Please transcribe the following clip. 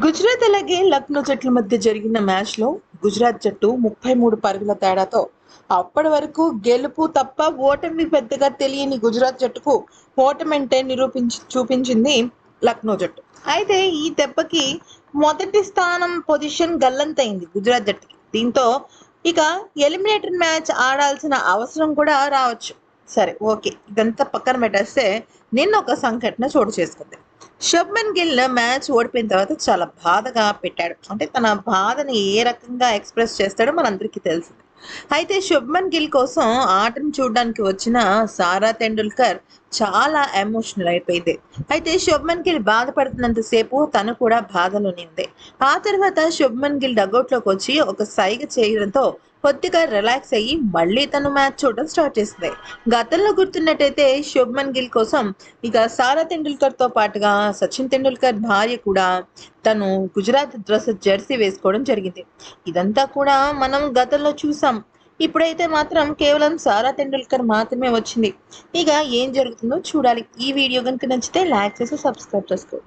గుజరాత్ అలాగే లక్నో జట్ల మధ్య జరిగిన మ్యాచ్లో గుజరాత్ జట్టు ముప్పై మూడు పరుగుల తేడాతో అప్పటి వరకు గెలుపు తప్ప ఓటమి పెద్దగా తెలియని గుజరాత్ జట్టుకు ఓటమంటే నిరూపించి చూపించింది లక్నో జట్టు. అయితే ఈ దెబ్బకి మొదటి స్థానం పొజిషన్ గల్లంతైంది గుజరాత్ జట్టుకి. దీంతో ఇక ఎలిమినేటర్ మ్యాచ్ ఆడాల్సిన అవసరం కూడా రావచ్చు. సరే ఓకే. ఇదంతా పక్కన పెట్టేస్తే నిన్న ఒక సంఘటన చోటు చేసుకుంది. శుభ్మన్ గిల్ మ్యాచ్ ఓడిపోయిన తర్వాత చాలా బాధగా పెట్టాడు. అంటే తన బాధని ఏ రకంగా ఎక్స్ప్రెస్ చేస్తాడో మనందరికీ తెలుసు. అయితే శుభ్మన్ గిల్ కోసం ఆటను చూడడానికి వచ్చిన సారా తెండూల్కర్ చాలా ఎమోషనల్ అయిపోయింది. అయితే శుభ్మన్ గిల్ బాధపడుతున్నంతసేపు తను కూడా బాధలోనే ఉంది ఆ తర్వాత శుభ్మన్ గిల్ డగౌట్లోకి వచ్చి ఒక సైగ చేయడంతో కొద్దిగా రిలాక్స్ అయ్యి మళ్ళీ తను మ్యాచ్ చూడడం స్టార్ట్ చేసింది. గతంలో గుర్తున్నట్టయితే శుభ్మన్ గిల్ కోసం ఇక సారా తెండూల్కర్తో పాటుగా సచిన్ తెండూల్కర్ భార్య కూడా తను గుజరాత్ డ్రెస్ జెర్సీ వేసుకోవడం జరిగింది. ఇదంతా కూడా మనం గతంలో చూసాం. ఇప్పుడైతే మాత్రం కేవలం సారా తెండూల్కర్ మాత్రమే వచ్చింది. ఇక ఏం జరుగుతుందో చూడాలి. ఈ వీడియో కనుక నచ్చితే లైక్ చేసి సబ్స్క్రైబ్ చేసుకో.